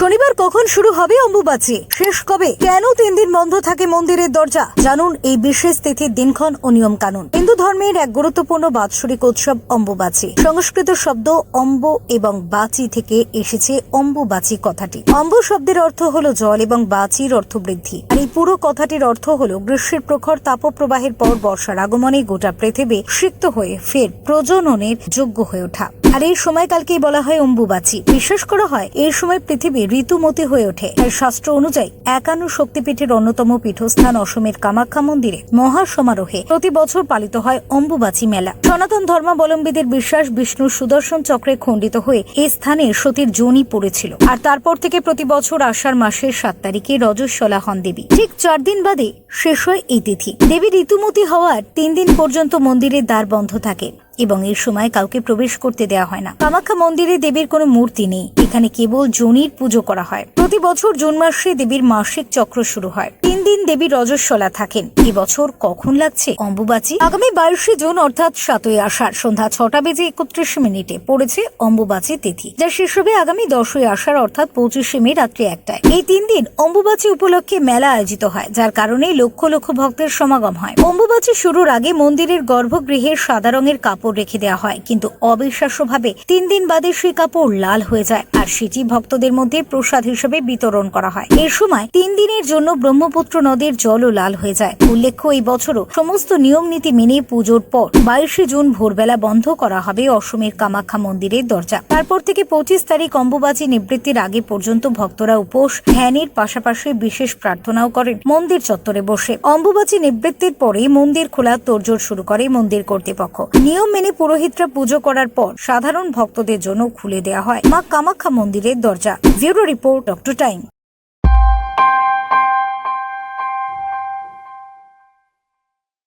শনিবার কখন শুরু হবে অম্বুবাচী? শেষ কবে? কেন তিন দিন বন্ধ থাকে মন্দিরের দরজা? জানুন এই বিশেষ তিথির দিনক্ষণ ও নিয়ম কানুন হিন্দু ধর্মের এক গুরুত্বপূর্ণ বাৎসরিক উৎসব অম্বুবাচী। সংস্কৃত শব্দ অম্ব এবং বাচি থেকে এসেছে অম্বুবাচী কথাটি। অম্ব শব্দের অর্থ হলো জল এবং বাচির অর্থ বৃদ্ধি। আর এই পুরো কথাটির অর্থ হলো গ্রীষ্মের প্রখর তাপপ্রবাহের পর বর্ষার আগমনে গোটা পৃথিবী সিক্ত হয়ে ফের প্রজননের যোগ্য হয়ে ওঠা। আর এই সময়কালকেই বলা হয় অম্বুবাচী। বিশ্বাস করা হয়, এই সময় পৃথিবী ঋতুমতি হয়ে ওঠে। আর শাস্ত্র অনুযায়ী একান্ন শক্তিপীঠের অন্যতম পীঠস্থান অসমের কামাখ্যা মন্দিরে মহা সমারোহে প্রতি বছর পালিত হয় অম্বুবাচী মেলা। সনাতন ধর্মাবলম্বীদের বিশ্বাস বিষ্ণুর সুদর্শন চক্রে খণ্ডিত হয়ে এই স্থানে সতীর জনি পড়েছিল। আর তারপর থেকে প্রতি বছর আষাঢ় মাসের সাত তারিখে রজস্বলা হন দেবী। ঠিক চার দিন বাদে শেষ হয় এই তিথি। দেবী ঋতুমতি হওয়ার তিন দিন পর্যন্ত মন্দিরের দ্বার বন্ধ থাকে। এবং এই সময় কাউকে প্রবেশ করতে দেওয়া হয় না। কামাখ্যা মন্দিরে দেবীর কোনো মূর্তি নেই। এখানে কেবল জনির পুজো করা হয়। প্রতি বছর জুন মাসে দেবীর মাসিক চক্র শুরু হয়। তিন দেবী রজস্বলা থাকেন। এবছর কখন লাগছে অম্বুবাচী? আগামী বাইশে জুন, অর্থাৎ সাতই আষাঢ়, সন্ধ্যা ছটা বেজে একত্রিশ মিনিটে পড়েছে অম্বুবাচী তিথি, যা শেষ হবে আগামী দশই আষাঢ়, অর্থাৎ পঁচিশে মে রাত্রি একটায়। এই তিন দিন অম্বুবাচী উপলক্ষে মেলা আয়োজিত হয়, যার কারণে লক্ষ লক্ষ ভক্তের সমাগম হয়। অম্বুবাচী শুরুর আগে মন্দিরের গর্ভগৃহে সাদা রঙের কাপড় রেখে দেওয়া হয়, কিন্তু অবিশ্বাস্যভাবে তিন দিন বাদে সেই কাপড় লাল হয়ে যায়। সেটি ভক্তদের মধ্যে প্রসাদ হিসেবে বিতরণ করা হয়। এর সময় তিন দিনের জন্য ব্রহ্মপুত্র নদের জলও লাল হয়ে যায়। উল্লেখ্য, এই বছরও সমস্ত নিয়ম নীতি মেনে পুজোর পর বাইশে জুন ভোরবেলা বন্ধ করা হবে অসমের কামাখ্যা মন্দিরের দরজা। তারপর থেকে পঁচিশ তারিখ অম্বুবাচী নিবৃত্তির আগে পর্যন্ত ভক্তরা উপোস, ধ্যানের পাশাপাশি বিশেষ প্রার্থনাও করেন। মন্দির চত্বরে বসে অম্বুবাচী নিবৃত্তির পরে মন্দির খোলা তোড়জোড় শুরু করে মন্দির কর্তৃপক্ষ। নিয়ম মেনে পুরোহিতরা পুজো করার পর সাধারণ ভক্তদের জন্য খুলে দেওয়া হয়। মা কামাখ্যা মন্দিরের দরজা। Bureau report doctor time.